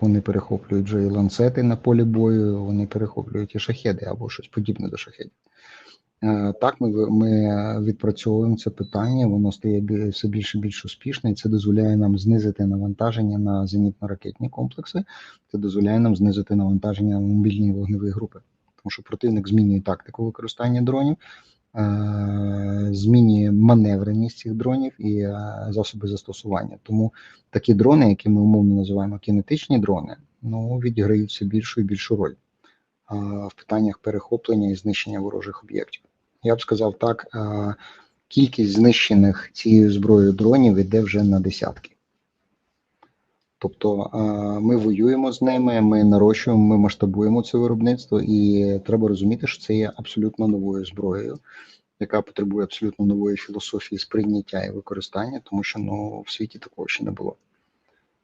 Вони перехоплюють вже і ланцети на полі бою, вони перехоплюють і шахеди або щось подібне до шахедів. Е, Так, ми, ми відпрацьовуємо це питання, воно стає все більше і більш успішне, і це дозволяє нам знизити навантаження на зенітно-ракетні комплекси, це дозволяє нам знизити навантаження на мобільні вогневі групи. Тому що противник змінює тактику використання дронів, е, змінює маневреність цих дронів і е, засоби застосування. Тому такі дрони, які ми умовно називаємо кінетичні дрони, ну відіграють більшу і більшу роль в питаннях перехоплення і знищення ворожих об'єктів. Я б сказав так, кількість знищених цією зброєю дронів іде вже на десятки. Тобто ми воюємо з ними, ми нарощуємо, ми масштабуємо це виробництво, і треба розуміти, що це є абсолютно новою зброєю, яка потребує абсолютно нової філософії сприйняття і використання, тому що ну в світі такого ще не було.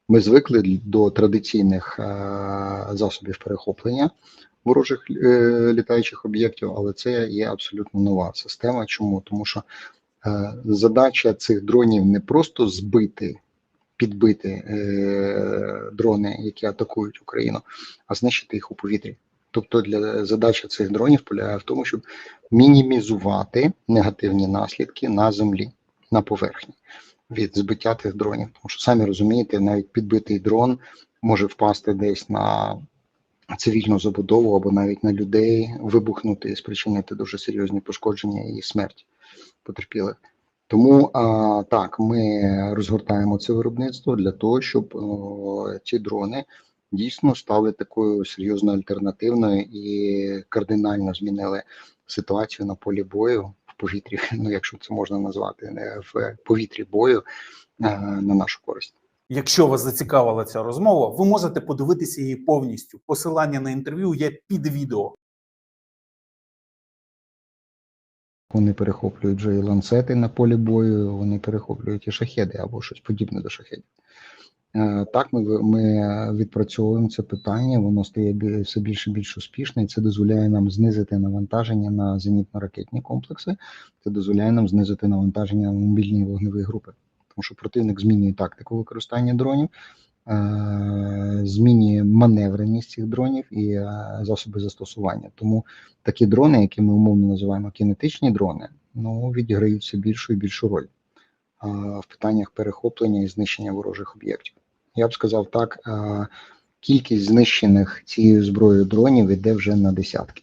Ми звикли до традиційних е, засобів перехоплення ворожих е, літаючих об'єктів, але це є абсолютно нова система. Чому? Тому що е, задача цих дронів не просто збити, підбити е, дрони, які атакують Україну, а знищити їх у повітрі. Тобто для задача цих дронів полягає в тому, щоб мінімізувати негативні наслідки на землі, на поверхні від збиття тих дронів. Тому що самі розумієте, навіть підбитий дрон може впасти десь на цивільну забудову або навіть на людей, вибухнути і спричинити дуже серйозні пошкодження і смерть потерпілих. Тому а, так, ми розгортаємо це виробництво для того, щоб о, ці дрони дійсно стали такою серйозною альтернативною і кардинально змінили ситуацію на полі бою в повітрі, ну якщо це можна назвати, не в повітрі бою е, на нашу користь. Якщо вас зацікавила ця розмова, ви можете подивитися її повністю. Посилання на інтерв'ю є під відео. Вони перехоплюють вже і ланцети на полі бою, вони перехоплюють і шахеди або щось подібне до шахедів. Е, Так, ми, ми відпрацьовуємо це питання, воно стає все більше і більш успішне, і це дозволяє нам знизити навантаження на зенітно-ракетні комплекси, це дозволяє нам знизити навантаження на мобільні вогневі групи. Тому що противник змінює тактику використання дронів, е, змінює маневреність цих дронів і е, засоби застосування. Тому такі дрони, які ми умовно називаємо кінетичні дрони, ну відіграють все більшу і більшу роль в питаннях перехоплення і знищення ворожих об'єктів. Я б сказав так, кількість знищених цією зброєю дронів іде вже на десятки.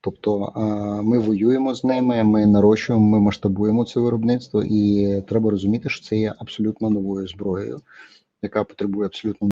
Тобто ми воюємо з ними, ми нарощуємо, ми масштабуємо це виробництво, і треба розуміти, що це є абсолютно новою зброєю, яка потребує абсолютно